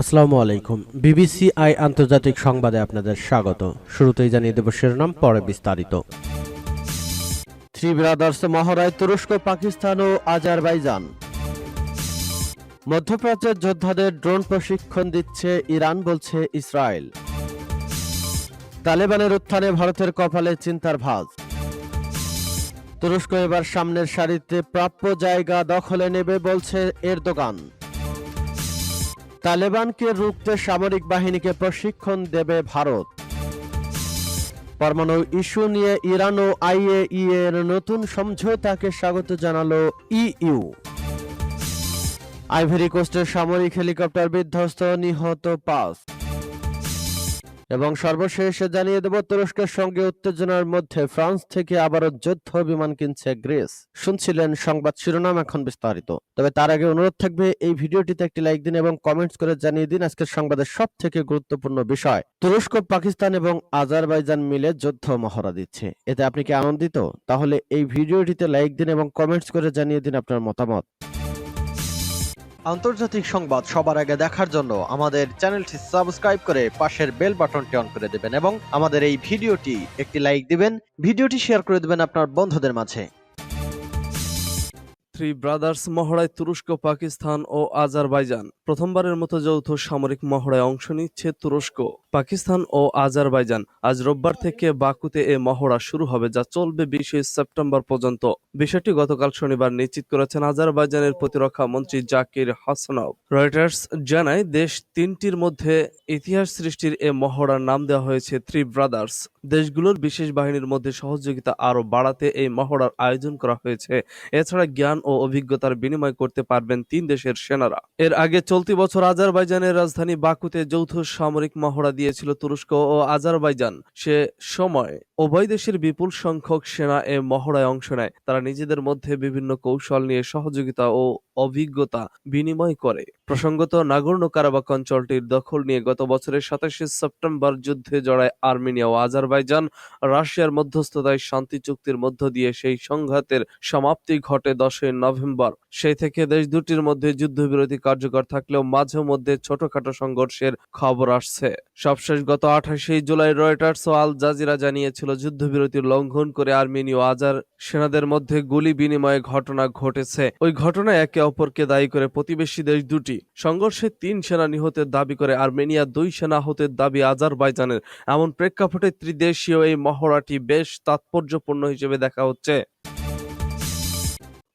আসসালামু আলাইকুম। BBC I আন্তর্জাতিক সংবাদে আপনাদের স্বাগত। শুরুতেই জানিয়ে দেব শিরোনাম, পরে বিস্তারিত। থ্রি ব্রাদার্স মহড়ায় তুরস্ক, পাকিস্তান ও আজারবাইজান। মধ্যপ্রাচ্যের যোদ্ধাদের ড্রোন প্রশিক্ষণ দিচ্ছে ইরান, বলছে ইসরায়েল। তালেবানের উত্থানে ভারতের কপালে চিন্তার ভাজ। তুরস্ক এবার সামনের সারিতে প্রাপ্য জায়গা দখলে নেবে, বলছে এরদোগান। তালেবানকে রুখতে সামরিক বাহিনীকে প্রশিক্ষণ দেবে ভারত। পরমাণু ইস্যু নিয়ে ইরান ও আইএই এর নতুন সমঝোতাকে স্বাগত জানালো ইইউ। আইভরি কোস্টের সামরিক হেলিকপ্টার বিধ্বস্ত নিহত পাঁচ। এবং সর্বশেষ জানিয়ে দেব, তুরস্কের সঙ্গে উত্তেজনার মধ্যে ফ্রান্স থেকে আবারও যুদ্ধ বিমান কিনছে গ্রিস। শুনছিলেন সংবাদ শিরোনাম এখন বিস্তারিত। তবে তার আগে অনুরোধ থাকবে, এই ভিডিওটিতে একটি লাইক দিন এবং কমেন্টস করে জানিয়ে দিন আজকের সংবাদের সব থেকে গুরুত্বপূর্ণ বিষয়। তুরস্ক, পাকিস্তান এবং আজারবাইজান মিলে যুদ্ধ মহড়া দিচ্ছে। এতে আপনি কি আনন্দিত? তাহলে এই ভিডিওটিতে লাইক দিন এবং কমেন্টস করে জানিয়ে দিন আপনার মতামত। আন্তর্জাতিক সংবাদ সবার আগে দেখার জন্য আমাদের চ্যানেলটি সাবস্ক্রাইব করে পাশের বেল বাটনটি অন করে দেবেন এবং আমাদের এই ভিডিওটি একটি লাইক দিবেন, ভিডিওটি শেয়ার করে দেবেন আপনার বন্ধুদের মাঝে। থ্রি ব্রাদার্স মহড়ায় তুরস্ক, পাকিস্তান ও আজারবাইজান। প্রথমবারের মতো যৌথ সামরিক মহড়ায় অংশ নিচ্ছে তুরস্ক। পাকিস্তান ও আজারবাইজান। আজ রোববার থেকে বাকুতে এ মহড়া শুরু হবে, যা চলবে বিশে সেপ্টেম্বর পর্যন্ত। বিষয়টি গতকাল শনিবার নিশ্চিত করেছেন আজারবাইজানের প্রতিরক্ষা মন্ত্রী জাকির হাসানভ রয়টার্স জানায়, দেশ তিনটির মধ্যে ইতিহাস সৃষ্টির এ মহড়ার নাম দেওয়া হয়েছে থ্রি ব্রাদার্স। দেশগুলোর বিশেষ বাহিনীর মধ্যে সহযোগিতা আরও বাড়াতে এই মহড়ার আয়োজন করা হয়েছে। এছাড়া জ্ঞান ও অভিজ্ঞতার বিনিময় করতে পারবেন তিন দেশের সেনারা। এর আগে চলতি বছর আজারবাইজানের রাজধানী বাকুতে যৌথ সামরিক মহড়া দিয়েছিল তুরস্ক ও আজারবাইজান। সে সময় উভয় দেশের বিপুল সংখ্যক সেনা এ মহড়ায় অংশ নেয়। তারা নিজেদের মধ্যে বিভিন্ন কৌশল নিয়ে সহযোগিতা ও অভিজ্ঞতা বিনিময় করে। প্রসঙ্গত নাগর্ণ কারাবাক অঞ্চলটির দখল নিয়ে গত বছরের সাতাশে সেপ্টেম্বর যুদ্ধে জড়ায় আর্মেনিয়া ও আজারবাইজান। রাশিয়ার মধ্যস্থতায় শান্তি চুক্তির মধ্য দিয়ে সেই সংঘাতের সমাপ্তি ঘটে দশই নভেম্বর। সেই থেকে দেশ দুটির মধ্যে যুদ্ধবিরতি কার্যকর থাকলেও মাঝে মধ্যে ছোটখাটো সংঘর্ষের খবর আসছে। সবশেষ গত আঠাশে জুলাই রয়টার্স ও আল জাজিরা জানিয়েছিল যুদ্ধবিরতির লঙ্ঘন করে আর্মেনীয় আজার সেনাদের মধ্যে গুলি বিনিময়ে ঘটনা ঘটেছে। ওই ঘটনায় একে অপরকে দায়ী করে প্রতিবেশী দেশ দুটি। সংঘর্ষে তিন সেনা নিহতের দাবি করে আর্মেনিয়া দুই সেনা আহতের দাবি আজারবাইজানের। এমন প্রেক্ষাপটে ত্রিদেশীয় এই মহড়াটি বেশ তাৎপর্যপূর্ণ হিসেবে দেখা হচ্ছে।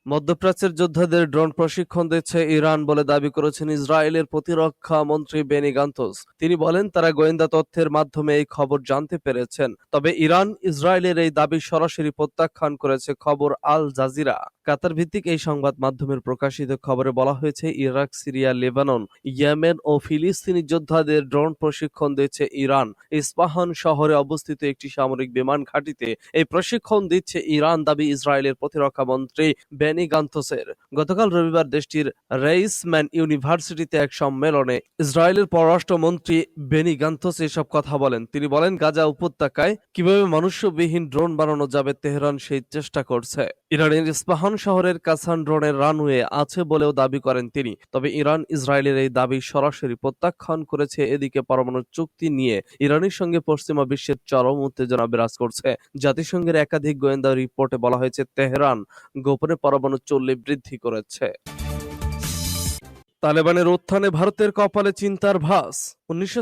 মধ্যপ্রাচ্যের যোদ্ধাদের ড্রোন প্রশিক্ষণ দিচ্ছে ইরান বলে দাবি করেছেন ইসরায়েলের প্রতিরক্ষা মন্ত্রী বেনি গান্তোস তিনি বলেন, তারা গোয়েন্দা তথ্যের মাধ্যমে এই খবর জানতে পেরেছেন। তবে ইরান ইসরায়েলের এই দাবি সরাসরি প্রত্যাখ্যান করেছে খবর আল জাজিরা। কাতার ভিত্তিক এই সংবাদ মাধ্যমের প্রকাশিত খবরে বলা হয়েছে, ইরাক, সিরিয়া, লেবানন, ইয়েমেন ও ফিলিস্তিনি যোদ্ধাদের ড্রোন প্রশিক্ষণ দিচ্ছে ইরান। ইস্পাহান শহরে অবস্থিত একটি সামরিক বিমান ঘাঁটিতে এই প্রশিক্ষণ দিচ্ছে ইরান, দাবি ইসরায়েলের প্রতিরক্ষা মন্ত্রী বেনি গান্তোসের গতকাল রবিবার দেশটির রেইসম্যান ইউনিভার্সিটিতে এক সম্মেলনে ইসরায়েলের পররাষ্ট্রমন্ত্রী বেনি গান্তোস এসব কথা বলেন। তিনি বলেন, গাজা উপত্যকায় কীভাবে মনুষ্যবিহীন ড্রোন বানানো যাবে, তেহরান সেই চেষ্টা করছে। ইরানের ইস্পাহান শহরের কাসান ড্রোনের রানওয়ে আছে বলেও দাবি করেন তিনি। তবে ইরান, ইসরায়েলের এই দাবি সরাসরি প্রত্যাখ্যান করেছে। এদিকে পরমাণু চুক্তি নিয়ে ইরানের সঙ্গে পশ্চিমা বিশ্বের চরম উত্তেজনা বিরাজ করছে। জাতিসংঘের একাধিক গোয়েন্দা রিপোর্টে বলা হয়েছে, তেহরান গোপনে পরমাণু চল্লি বৃদ্ধি করেছে। তালেবানের উত্থানে ভারতের কপালে চিন্তার ভাস উনিশশো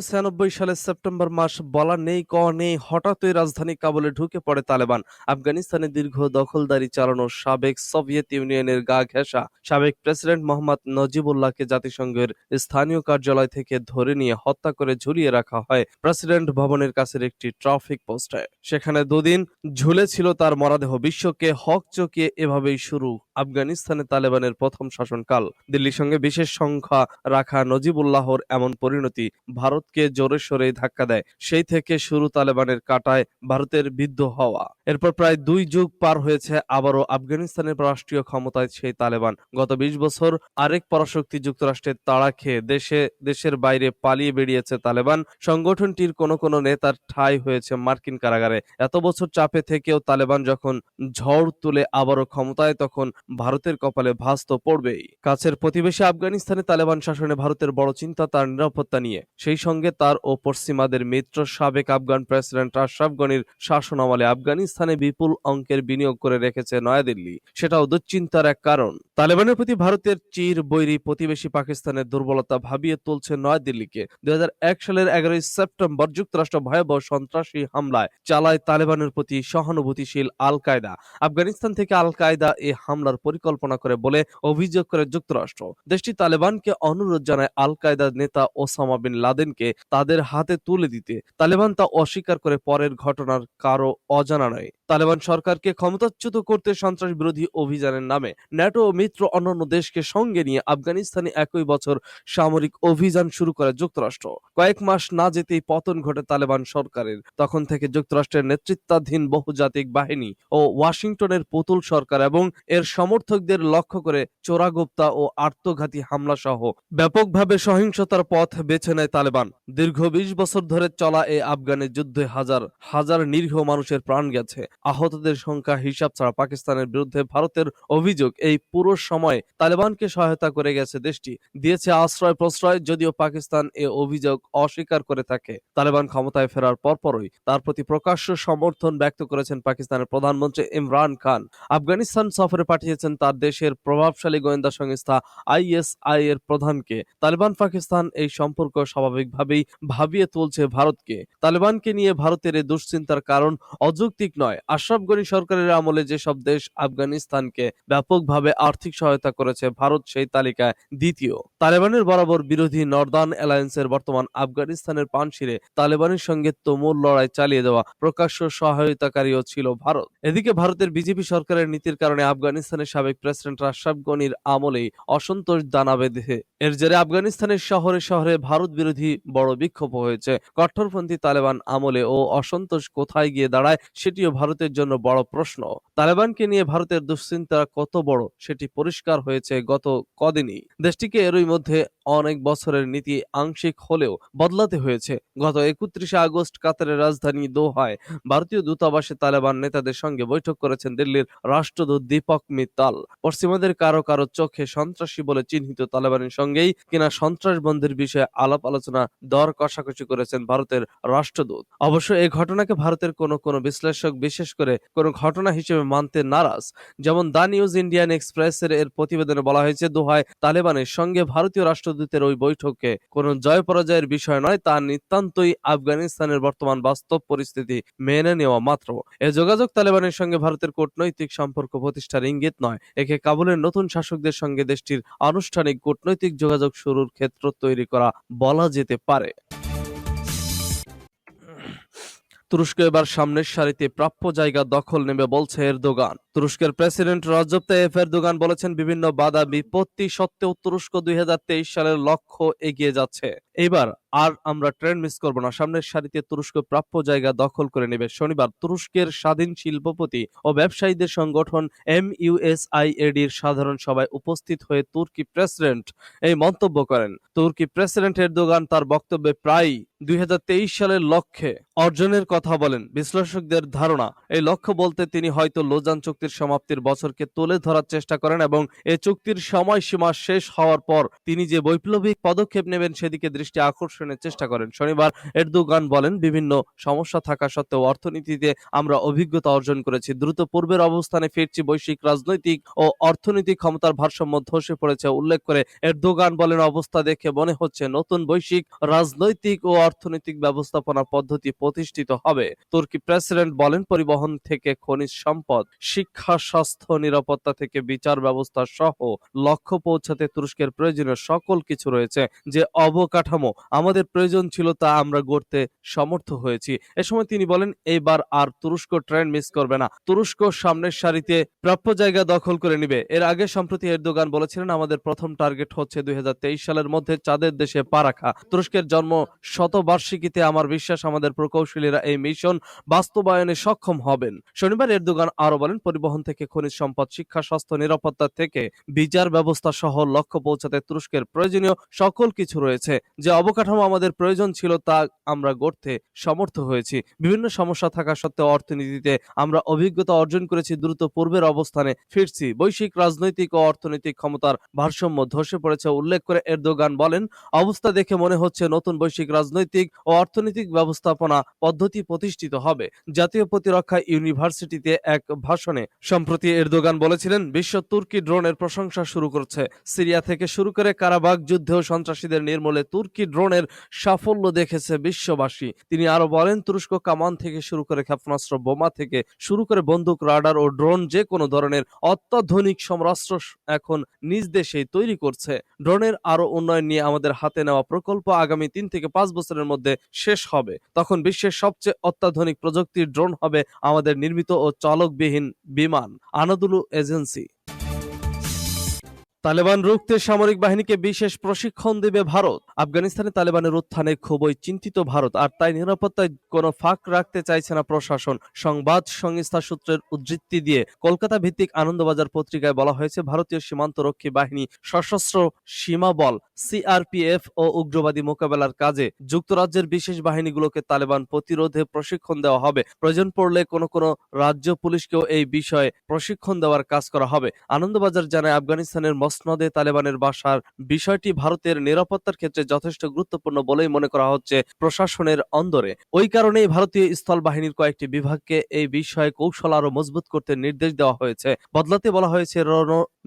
সালের সেপ্টেম্বর মাস বলা নেই, ক নেই হঠাৎই রাজধানী কাবুলে ঢুকে পড়ে তালেবান। আফগানিস্তানে দীর্ঘ দখলদারি চালানো সাবেক সোভিয়েত ইউনিয়নের গা ঘেঁষা সাবেক প্রেসিডেন্ট মোহাম্মদ নজিবুল্লাহকে জাতিসংঘের স্থানীয় কার্যালয় থেকে ধরে নিয়ে হত্যা করে ঝুলিয়ে রাখা হয় প্রেসিডেন্ট ভবনের কাছের একটি ট্রাফিক পোস্টে। সেখানে দুদিন ঝুলে ছিল তার মরাদেহ। বিশ্বকে হক চকিয়ে এভাবেই শুরু আফগানিস্তানে তালেবানের প্রথম শাসনকাল। দিল্লির সঙ্গে বিশেষ সংখ্যা রাখা নজিবুল্লাহর এমন পরিণতি ভারতকে জোরে সোরে ধাক্কা দেয়। সেই থেকে শুরু তালেবানের কাটায় ভারতের বিদ্ধ হওয়া। এরপর প্রায় দুই যুগ পার হয়েছে আবারও আফগানিস্তানের রাষ্ট্রীয় ক্ষমতায় সেই তালেবান। গত বিশ বছর আরেক পরাশক্তি যুক্তরাষ্ট্রের তাড়া খেয়ে দেশে, দেশের বাইরে পালিয়ে বেরিয়েছে তালেবান। সংগঠনটির কোন কোন নেতার ঠাঁই হয়েছে মার্কিন কারাগারে। এত বছর চাপে থেকেও তালেবান যখন ঝড় তুলে আবারও ক্ষমতায়, তখন ভারতের কপালে ভাঁজ তো পড়বেই। কাছের প্রতিবেশী আফগানিস্তানে তালেবান শাসনে ভারতের বড় চিন্তা, তার নিরাপত্তা নিয়ে। সেই সঙ্গে তার ও পশ্চিমাদের মিত্র সাবেক আফগান প্রেসিডেন্ট আশরাফ গনির শাসনামলে আফগানিস্তানে বিপুল অঙ্কের বিনিয়োগ করে রেখেছে নয়াদিল্লি। সেটাও দুশ্চিন্তার এক কারণ। তালেবানের প্রতি ভারতের চির বৈরী প্রতিবেশী পাকিস্তানের দুর্বলতা ভাবিয়ে তুলছে নয়াদিল্লিকে। দুই সালের এগারোই সেপ্টেম্বর যুক্তরাষ্ট্র ভয়াবহ সন্ত্রাসী হামলায় চালায় তালেবানের প্রতি সহানুভূতিশীল আল কায়দা আফগানিস্তান থেকে আল কায়দা এই হামলার পরিকল্পনা করে বলে অভিযোগ করে যুক্তরাষ্ট্র। দেশটি তালেবানকে অনুরোধ জানায় আল কায়দার নেতা ওসামা বিন লাদেনকে তাদের হাতে তুলে দিতে। তালেবান তা অস্বীকার করে পরের ঘটনার কারও অজানা নয়। তালেবান সরকারকে ক্ষমতাচ্যুত করতে সন্ত্রাস বিরোধী অভিযানের নামে ন্যাটো ও মিত্র অন্যান্য দেশকে সঙ্গে নিয়ে আফগানিস্তানে একই বছর সামরিক অভিযান শুরু করে যুক্তরাষ্ট্র। কয়েক মাস না যেতেই পতন ঘটে তালেবান সরকারের। তখন থেকে যুক্তরাষ্ট্রের নেতৃত্বাধীন বহুজাতিক বাহিনী ও ওয়াশিংটনের পুতুল সরকার এবং এর সমর্থকদের লক্ষ্য করে চোরাগোপ্তা ও আত্মঘাতী হামলা সহ ব্যাপকভাবে সহিংসতার পথ বেছে নেয় তালেবান। দীর্ঘ বিশ বছর ধরে চলা এই আফগানের যুদ্ধে হাজার হাজার নিরীহ মানুষের প্রাণ গেছে। আহতদের সংখ্যা হিসাব ছাড়া পাকিস্তানের বিরুদ্ধে ভারতের অভিযোগ এই পুরো সময় তালেবানকে সহায়তা করে গেছে দেশটি। দিয়েছে আশ্রয় প্রশ্রয়, যদিও পাকিস্তান এ অভিযোগ অস্বীকার করে থাকে। তালেবান ক্ষমতায় ফেরার পরপরই তার প্রতি প্রকাশ্য সমর্থন ব্যক্ত করেছেন পাকিস্তানের প্রধানমন্ত্রী ইমরান খান। আফগানিস্তান সফরে পাঠিয়েছেন তার দেশের প্রভাবশালী গোয়েন্দা সংস্থা আইএসআই এর প্রধানকে। তালেবান পাকিস্তান এই সম্পর্ক স্বাভাবিকভাবেই ভাবিয়ে তুলছে ভারতকে। তালেবানকে নিয়ে ভারতের এই দুশ্চিন্তার কারণ অযৌক্তিক নয়। আশরাফ গনি সরকারের আমলে যেসব দেশ আফগানিস্তানকে ব্যাপকভাবে আর্থিক সহায়তা করেছে, ভারত সেই তালিকায় দ্বিতীয়। তালেবানের বরাবর বিরোধী নর্দার্ন অ্যালায়েন্সের বর্তমান আফগানিস্তানের পানশিরে তালেবানের সঙ্গে তুমুল লড়াই চালিয়ে যাওয়া প্রকাশ্য সহায়তাকারীও ছিল ভারত। এদিকে ভারতের বিজেপি সরকারের নীতির কারণে আফগানিস্তানের সাবেক প্রেসিডেন্ট আশরাফ গনির আমলেই অসন্তোষ দানা বেঁধে এর জেরে আফগানিস্তানের শহরে শহরে ভারত বিরোধী বড় বিক্ষোভ হয়েছে। কট্টরপন্থী তালেবান আমলে ও অসন্তোষ কোথায় গিয়ে দাঁড়ায় সেটিও ভারতের জন্য বড় প্রশ্ন। তালেবানকে নিয়ে ভারতের দুশ্চিন্তা কত বড় সেটি পরিষ্কার হয়েছে গত কদিনই। দেশটিকে এরই মধ্যে অনেক বছরের নীতি আংশিক হলেও বদলাতে হয়েছে। গত একত্রিশে আগস্ট কাতারের রাজধানী দোহায় ভারতীয় দূতাবাসে তালেবান নেতাদের সঙ্গে বৈঠক করেছেন দিল্লির রাষ্ট্রদূত দীপক মিত্তাল। পশ্চিমাদের কারও কারও চোখে সন্ত্রাসী বলে চিহ্নিত তালেবানের সঙ্গেই কিনা সন্ত্রাস বন্ধের বিষয়ে আলাপ আলোচনা দর কষাকষি করেছেন ভারতের রাষ্ট্রদূত। অবশ্য এই ঘটনাকে ভারতের কোনো কোনো বিশ্লেষক, বিশেষ করে কোনো ঘটনা হিসেবে মানতে নারাজ। যেমন দা নিউজ ইন্ডিয়ান এক্সপ্রেসের এর প্রতিবেদনে বলা হয়েছে, দোহায় তালেবানের সঙ্গে ভারতীয় রাষ্ট্রদূতের ওই বৈঠকে কোনো জয় পরাজয়ের বিষয় নয়, তা নিতান্তই আফগানিস্তানের বর্তমান বাস্তব পরিস্থিতি মেনে নেওয়া মাত্র। এ যোগাযোগ তালেবানের সঙ্গে ভারতের কূটনৈতিক সম্পর্ক প্রতিষ্ঠার ইঙ্গিত নয়। একে কাবুলের নতুন শাসকদের সঙ্গে দেশটির আনুষ্ঠানিক কূটনৈতিক যোগাযোগ শুরুর ক্ষেত্র তৈরি করা বলা যেতে পারে। তুরস্ক এবার সামনের সারিতে প্রাপ্য জায়গা দখল নেবে বলছে এরদোগান। তুরস্কের প্রেসিডেন্ট রজব তাইয়েফ এরদোগান বলেছেন বিভিন্ন বাধা বিপত্তি সত্ত্বেও তুরস্ক দুই সালের লক্ষ্য এগিয়ে যাচ্ছে। এবার আর আমরা ট্রেন মিস করব না। সামনের সারিতে তুরস্ক প্রাপ্য জায়গা দখল করে নেবে। শনিবার তুরস্কের স্বাধীন শিল্পপতি ও ব্যবসায়ীদের সংগঠন এম ইউএসআইএডির সাধারণ সভায় উপস্থিত হয়ে তুর্কি প্রেসিডেন্ট এই মন্তব্য করেন। তুর্কি প্রেসিডেন্ট এরদোগান তার বক্তব্যে প্রায় দুই হাজার তেইশ সালের লক্ষ্যে অর্জনের কথা বলেন। বিশ্লেষকদের ধারণা, এই লক্ষ্য বলতে তিনি হয়তো লোজান চুক্তির সমাপ্তির বছরকে তুলে ধরার চেষ্টা করেন এবং এ চুক্তির সময়সীমা শেষ হওয়ার পর তিনি যে বৈপ্লবিক পদক্ষেপ নেবেন সেদিকে দৃষ্টি আকর্ষণের চেষ্টা করেন। শনিবার এরদোগান বলেন, বিভিন্ন সমস্যা থাকা সত্ত্বেও অর্থনীতিতে আমরা অভিজ্ঞতা অর্জন করেছি। দ্রুত পূর্বের অবস্থানে ফিরছি, বৈশ্বিক রাজনৈতিক ও অর্থনৈতিক ক্ষমতার ভারসাম্য ধসে পড়েছে। উল্লেখ করে এরদোগান বলেন, অবস্থা দেখে মনে হচ্ছে নতুন বৈশ্বিক, রাজনৈতিক ও অর্থনৈতিক ব্যবস্থাপনা পদ্ধতি প্রতিষ্ঠিত হবে। তুর্কি প্রেসিডেন্ট বলেন, পরিবহন থেকে খনিজ সম্পদ, শিক্ষা শিক্ষা, স্বাস্থ্য, নিরাপত্তা থেকে বিচার ব্যবস্থা সহ লক্ষ্য পৌঁছাতে তুরস্কের প্রয়োজনীয় সকল কিছু রয়েছে যে অবকাঠামো আমাদের প্রয়োজন ছিল তা আমরা গড়তে সমর্থ হয়েছি। এ সময় তিনি বলেন, এইবার আর তুরস্ক ট্রেন মিস করবে না। তুরস্ক সামনের সারিতে প্রাপ্য জায়গা দখল করে নিবে। এর আগে সম্প্রতি এরদোগান বলেছিলেন, আমাদের প্রথম টার্গেট হচ্ছে দুই হাজার তেইশ সালের মধ্যে চাঁদের দেশে পা রাখা। তুরস্কের জন্ম শতবার্ষিকীতে আমার বিশ্বাস আমাদের প্রকৌশলীরা এই মিশন বাস্তবায়নে সক্ষম হবেন। শনিবার এরদোগান আরও বলেন পরিবহন থেকে খনিজ সম্পদ, শিক্ষা, স্বাস্থ্য, নিরাপত্তা থেকে বিচার ব্যবস্থা সহ লক্ষ্য পৌঁছাতে তুরস্কের প্রয়োজনীয় সকল কিছু রয়েছে। যে অবকাঠামো আমাদের প্রয়োজন ছিল তা আমরা গড়তে সমর্থ হয়েছি। বিভিন্ন সমস্যা থাকা সত্ত্বেও অর্থনীতিতে আমরা অভিজ্ঞতা অর্জন করেছি, দ্রুত পূর্বের অবস্থানে ফিরছি। বৈশ্বিক, রাজনৈতিক ও অর্থনৈতিক ক্ষমতার ভারসাম্য ধসে পড়েছে, উল্লেখ করে এরদোগান বলেন, অবস্থা দেখে মনে হচ্ছে নতুন বৈশ্বিক, রাজনৈতিক ও অর্থনৈতিক ব্যবস্থাপনা পদ্ধতি প্রতিষ্ঠিত হবে। জাতীয় প্রতিরক্ষা ইউনিভার্সিটিতে এক ভাষণে সম্প্রতি এরদোগান বলেছিলেন, বিশ্ব তুর্কি ড্রোনের প্রশংসা শুরু করছে। সিরিয়া থেকে শুরু করে কারাবাগ যুদ্ধেও সন্ত্রাসীদের নির্মূলে তুর্কি ড্রোনের সাফল্য দেখেছে বিশ্ববাসী। তিনি আরও বলেন, তুরস্ক কামান থেকে শুরু করে ক্ষেপণাস্ত্র, বোমা থেকে শুরু করে বন্দুক, রাডার ও ড্রোন যে কোনো ধরনের অত্যাধুনিক সমরাস্ত্র এখন নিজ দেশেই তৈরি করছে। ড্রোনের আরও উন্নয়ন নিয়ে আমাদের হাতে নেওয়া প্রকল্প আগামী তিন থেকে পাঁচ বছরের মধ্যে শেষ হবে। তখন বিশ্বের সবচেয়ে অত্যাধুনিক প্রযুক্তির ড্রোন হবে আমাদের নির্মিত ও চালকবিহীন বিমান আনাদুলু এজেন্সি। তালেবান রুখতে সামরিক বাহিনীকে বিশেষ প্রশিক্ষণ দেবে ভারত। আফগানিস্তানে তালেবানের উত্থানে খুবই চিন্তিত ভারত, আর তাই নিরাপত্তায় কোনো ফাঁক রাখতে চাইছে না প্রশাসন। সংবাদ সংস্থা সূত্রের উদ্ধৃতি দিয়ে কলকাতা ভিত্তিক আনন্দবাজার পত্রিকায় বলা হয়েছে, ভারতীয় সীমান্তরক্ষী বাহিনী সশস্ত্র সীমা বল, সিআরপিএফ ও উগ্রবাদী মোকাবেলার কাজে যুক্তরাজ্যের বিশেষ বাহিনীগুলোকে তালেবান প্রতিরোধে প্রশিক্ষণ দেওয়া হবে। প্রয়োজন পড়লে কোনো কোনো রাজ্য পুলিশকেও এই বিষয়ে প্রশিক্ষণ দেওয়ার কাজ করা হবে। আনন্দবাজার জানায়, আফগানিস্তানের মসনদে তালেবানের বাসার বিষয়টি ভারতের নিরাপত্তার ক্ষেত্রে যথেষ্ট গুরুত্বপূর্ণ বলেই মনে করা হচ্ছে প্রশাসনের অন্দরে। ওই কারণেই ভারতীয় স্থল বাহিনীর কয়েকটি বিভাগকে এই বিষয়ে কৌশল আরও মজবুত করতে নির্দেশ দেওয়া হয়েছে। বদলাতে বলা হয়েছে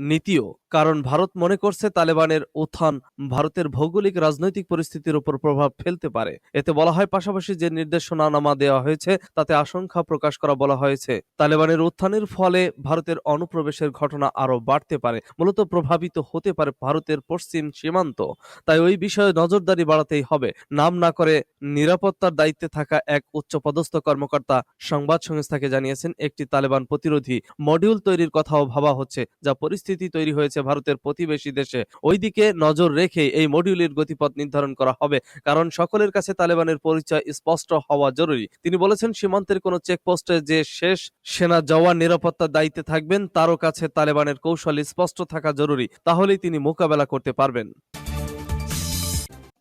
রণনীতিও কারণ ভারত মনে করছে তালেবানের উত্থান ভারতের ভৌগোলিক রাজনৈতিক পরিস্থিতির উপর প্রভাব ফেলতে পারে। এতে বলা হয় পাশাপাশি যে নির্দেশনানামা দেওয়া হয়েছে, তাতে আশঙ্কা প্রকাশ করা বলা হয়েছে। তালেবানের উত্থানের ফলে ভারতের অনুপ্রবেশের ঘটনা আরও বাড়তে পারে, মূলত প্রভাবিত হতে পারে ভারতের পশ্চিম সীমান্ত। তাই ওই বিষয়ে নজরদারি বাড়াতেই হবে। নাম না করে নিরাপত্তার দায়িত্বে থাকা এক উচ্চপদস্থ কর্মকর্তা সংবাদ সংস্থাকে জানিয়েছেন, একটি তালেবান প্রতিরোধী মডিউল তৈরির কথাও ভাবা হচ্ছে, যা পরিস্থিতি তৈরি হয়েছে ভারতের প্রতিবেশী দেশে। ওইদিকে নজর রেখে এই মডিউলের গতিপথ নির্ধারণ করা হবে, কারণ সকলের কাছে তালেবানের পরিচয় স্পষ্ট হওয়া জরুরি। তিনি বলেছেন, সীমান্তের কোনো চেকপোস্টে যে শেষ সেনা জওয়ান নিরাপত্তার দায়িত্বে থাকবেন, তারও কাছে তালেবানের কৌশল স্পষ্ট থাকা জরুরি। তাহলেই তিনি মোকাবেলা করতে পারবেন।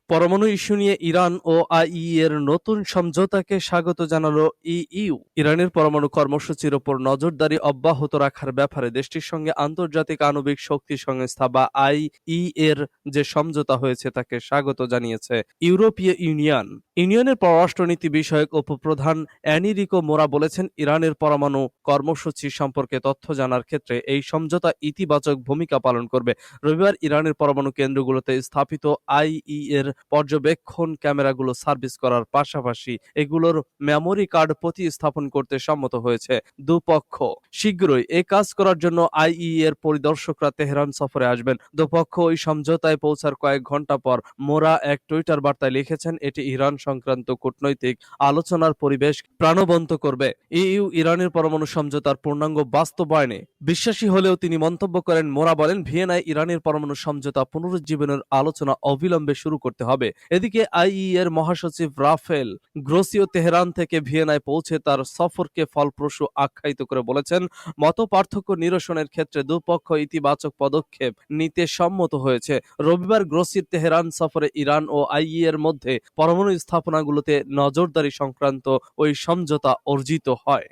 পরমাণু ইস্যু নিয়ে ইরান ও আইই এর নতুন সমঝোতাকে স্বাগত জানালো ইইউ। ইরানের পরমাণু কর্মসূচির ওপর নজরদারি অব্যাহত রাখার ব্যাপারে দেশটির সঙ্গে আন্তর্জাতিক আণবিক শক্তি সংস্থা বা আইই এর যে সমঝোতা হয়েছে তাকে স্বাগত জানিয়েছে ইউরোপীয় ইউনিয়ন। ইউনিয়নের পররাষ্ট্রনীতি বিষয়ক উপপ্রধান অ্যানিরিকো মোরা বলেছেন, ইরানের পরমাণু কর্মসূচি সম্পর্কে তথ্য জানার ক্ষেত্রে এই সমঝোতা ইতিবাচক ভূমিকা পালন করবে। রবিবার ইরানের পরমাণু কেন্দ্রগুলোতে স্থাপিত আইই এর পর্যবেক্ষণ ক্যামেরাগুলো সার্ভিস করার পাশাপাশি এগুলোর মেমোরি কার্ড প্রতিস্থাপন করতে সম্মত হয়েছে দুপক্ষ। শীঘ্রই এ কাজ করার জন্য আইই এর পরিদর্শকরা তেহরান সফরে আসবেন। দুপক্ষ ওই সমঝোতায় পৌঁছার কয়েক ঘণ্টা পর মোরা এক টুইটার বার্তায় লিখেছেন, এটি ইরান সংক্রান্ত কূটনৈতিক আলোচনার পরিবেশ প্রাণবন্ত করবে। ইইউ ইরানের পরমাণু সমঝোতার পূর্ণাঙ্গ বাস্তবায়নে বিশ্বাসী হলেও তিনি মন্তব্য করেন, মোরা বলেন, ভিয়েনায় ইরানের পরমাণু সমঝোতা পুনরুজ্জীবনের আলোচনা অবিলম্বে শুরু করতে হবে। এদিকে আইই এর মহাসচিব রাফেল গ্রোসিও তেহরান থেকে ভিয়েনায় পৌঁছে তার সফরকে ফলপ্রসূ আখ্যায়িত করে বলেছেন মত পার্থক্য নিরসনের ক্ষেত্রে দুপক্ষ ইতিবাচক পদক্ষেপ নিতে সম্মত হয়েছে। রবিবার গ্রোসির তেহরান সফরে ইরান ও আইই এর মধ্যে পরমাণু স্থাপনাগুলোতে নজরদারি সংক্রান্ত ওই সমঝোতা অর্জিত হয়।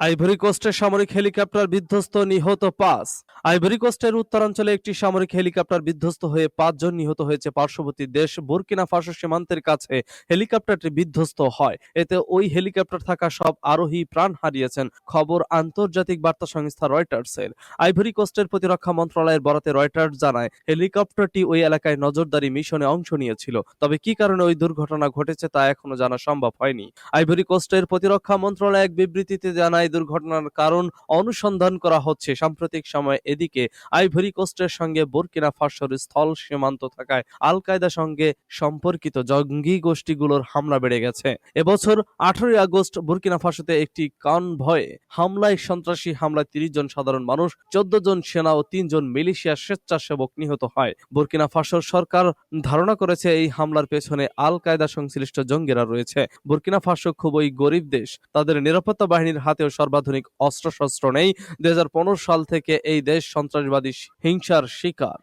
আইভরি কোস্টের সামরিক হেলিকপ্টার বিধ্বস্ত নিহত পাঁচ। আইভরি কোস্টের উত্তরাঞ্চলে একটি সামরিক হেলিকপ্টার বিধ্বস্ত হয়ে পাঁচজন নিহত হয়েছে। পার্শ্ববর্তী দেশ বুরকিনা ফাসো সীমান্তের কাছে হেলিকপ্টারটি বিধ্বস্ত হয়। এতে ওই হেলিকপ্টার থাকা সব আরোহী প্রাণ হারিয়েছেন, খবর আন্তর্জাতিক বার্তা সংস্থা রয়টার্সের। আইভরি কোস্টের প্রতিরক্ষা মন্ত্রণালয়ের বরাতে রয়টার্স জানায়, হেলিকপ্টারটি ওই এলাকায় নজরদারি মিশনে অংশ নিয়েছিল। তবে কি কারণে ওই দুর্ঘটনা ঘটেছে তা এখনও জানা সম্ভব হয়নি। আইভরি কোস্টের প্রতিরক্ষা মন্ত্রণালয় এক বিবৃতিতে জানায় এই দুর্ঘটনার কারণ অনুসন্ধান করা হচ্ছে। সাম্প্রতিক সময় এদিকে আইভরি কোস্টের সঙ্গে বুরকিনা ফাসোর স্থল সীমান্ত থাকায় আল কায়দার সঙ্গে সম্পর্কিত জঙ্গি গোষ্ঠীগুলোর হামলা বেড়ে গেছে। এবছর আঠারোই আগস্ট বুরকিনা ফাসোতে একটি কনভয়ে হামলায় সন্ত্রাসী হামলায় তিরিশ জন সাধারণ মানুষ, চোদ্দ জন সেনা ও তিনজন মিলিশিয়া স্বেচ্ছাসেবক নিহত হয়। বুরকিনা ফাসোর সরকার ধারণা করেছে, এই হামলার পেছনে আল কায়দা সংশ্লিষ্ট জঙ্গিরা রয়েছে। বুরকিনা ফাসো খুবই গরিব দেশ। তাদের নিরাপত্তা বাহিনীর হাতেও সর্বাধুনিক অস্ত্রশস্ত্র নেই। দু হাজার পনেরো সাল থেকে এই দেশ সন্ত্রাসবাদী হিংসার শিকার।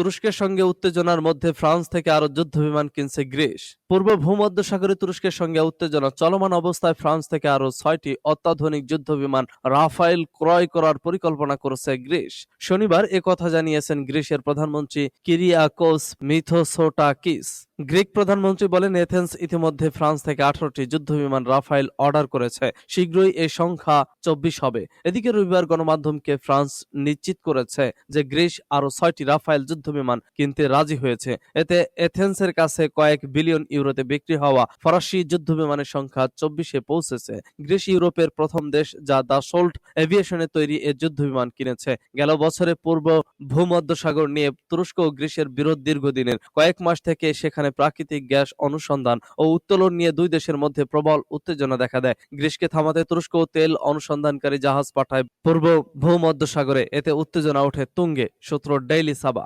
তুরস্কের সঙ্গে উত্তেজনার মধ্যে ফ্রান্স থেকে আরও যুদ্ধ বিমান কিনছে গ্রিস। পূর্ব ভূমধ্যসাগরে তুরস্কের সঙ্গে উত্তেজনা চলমান অবস্থায় ফ্রান্স থেকে আরও ছয়টি অত্যাধুনিক যুদ্ধ বিমান রাফাইল ক্রয় করার পরিকল্পনা করেছে গ্রিস। শনিবার এ কথা জানিয়েছেন গ্রিসের প্রধানমন্ত্রী কিরিয়াকোস মিথোসোটাকিস। গ্রিক প্রধানমন্ত্রী বলেন, এথেন্স ইতিমধ্যে ফ্রান্স থেকে আঠারোটি যুদ্ধবিমান রাফাইল অর্ডার করেছে। শীঘ্রই এই সংখ্যা চব্বিশ হবে। এদিকে রবিবার গণমাধ্যমকে ফ্রান্স নিশ্চিত করেছে যে গ্রিস আরও ছয়টি রাফাইল যুদ্ধবিমান কিনতে রাজি হয়েছে। এতে এথেন্সের কাছে কয়েক বিলিয়ন ইউরোতে বিক্রি হওয়া ফরাসি যুদ্ধবিমানের সংখ্যা চব্বিশে পৌঁছেছে। গ্রিস ইউরোপের প্রথম দেশ যা দাসোল্ট এভিয়েশনে তৈরি এ যুদ্ধবিমান কিনেছে। গেল বছরে পূর্ব ভূমধ্যসাগর নিয়ে তুরস্ক ও গ্রিসের বিরোধ দীর্ঘদিনের। কয়েক মাস থেকে সেখানে প্রাকৃতিক গ্যাস অনুসন্ধান ও উত্তোলন নিয়ে দুই দেশের মধ্যে প্রবল উত্তেজনা দেখা দেয়। গ্রিসকে থামাতে তুরস্ক তেল অনুসন্ধানকারী জাহাজ পাঠায় পূর্ব ভূমধ্যসাগরে। এতে উত্তেজনা ওঠে তুঙ্গে, সূত্র ডেইলি সাবা